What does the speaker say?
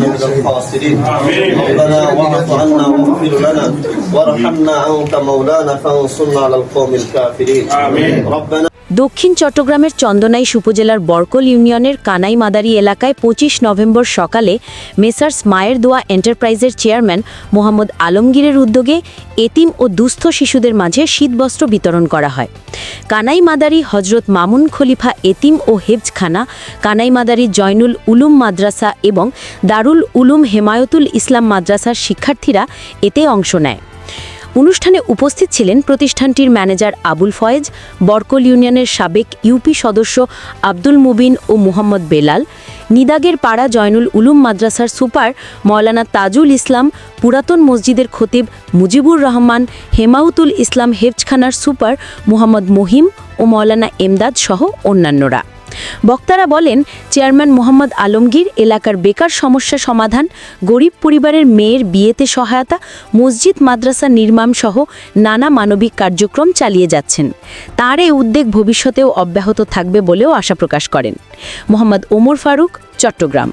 من الخاسرين ربنا واعف عنا واغفر لنا وارحمنا أنت مولانا فانصرنا على القوم الكافرين. ربنا দক্ষিণ চট্টগ্রামের চন্দনাইশ উপজেলার বরকল ইউনিয়নের কানাই মাদারি এলাকায় পঁচিশ নভেম্বর সকালে মেসার্স মায়ের দোয়া এন্টারপ্রাইজের চেয়ারম্যান মোহাম্মদ আলমগীরের উদ্যোগে এতিম ও দুস্থ শিশুদের মাঝে শীতবস্ত্র বিতরণ করা হয়। কানাই মাদারি হজরত মামুন খলিফা এতিম ও হেফজখানা কানাই মাদারি জয়নুল উলুম মাদ্রাসা এবং দারুল উলুম হেমায়তুল ইসলাম মাদ্রাসার শিক্ষার্থীরা এতে অংশ নেয়। অনুষ্ঠানে উপস্থিত ছিলেন প্রতিষ্ঠানটির ম্যানেজার আবুল ফয়েজ, বরকল ইউনিয়নের সাবেক ইউপি সদস্য আব্দুল মুবিন ও মুহাম্মদ বেলাল, নিদাগের পাড়া জয়নুল উলুম মাদ্রাসার সুপার মৌলানা তাজুল ইসলাম, পুরাতন মসজিদের খতিব মুজিবুর রহমান, হেমাউতুল ইসলাম হেফজখানার সুপার মুহাম্মদ মহিম ও মৌলানা এমদাদ সহ অন্যান্যরা। বক্তারা বলেন, চেয়ারম্যান মোহাম্মদ আলমগীর এলাকার বেকার সমস্যা সমাধান, গরিব পরিবারের মেয়ের বিয়েতে সহায়তা, মসজিদ, মাদ্রাসা নির্মাণ সহ নানা মানবিক কার্যক্রম চালিয়ে যাচ্ছেন। তার এই উদ্যোগ ভবিষ্যতেও অব্যাহত থাকবে বলেও আশা প্রকাশ করেন। মোহাম্মদ ওমর ফারুক, চট্টগ্রাম।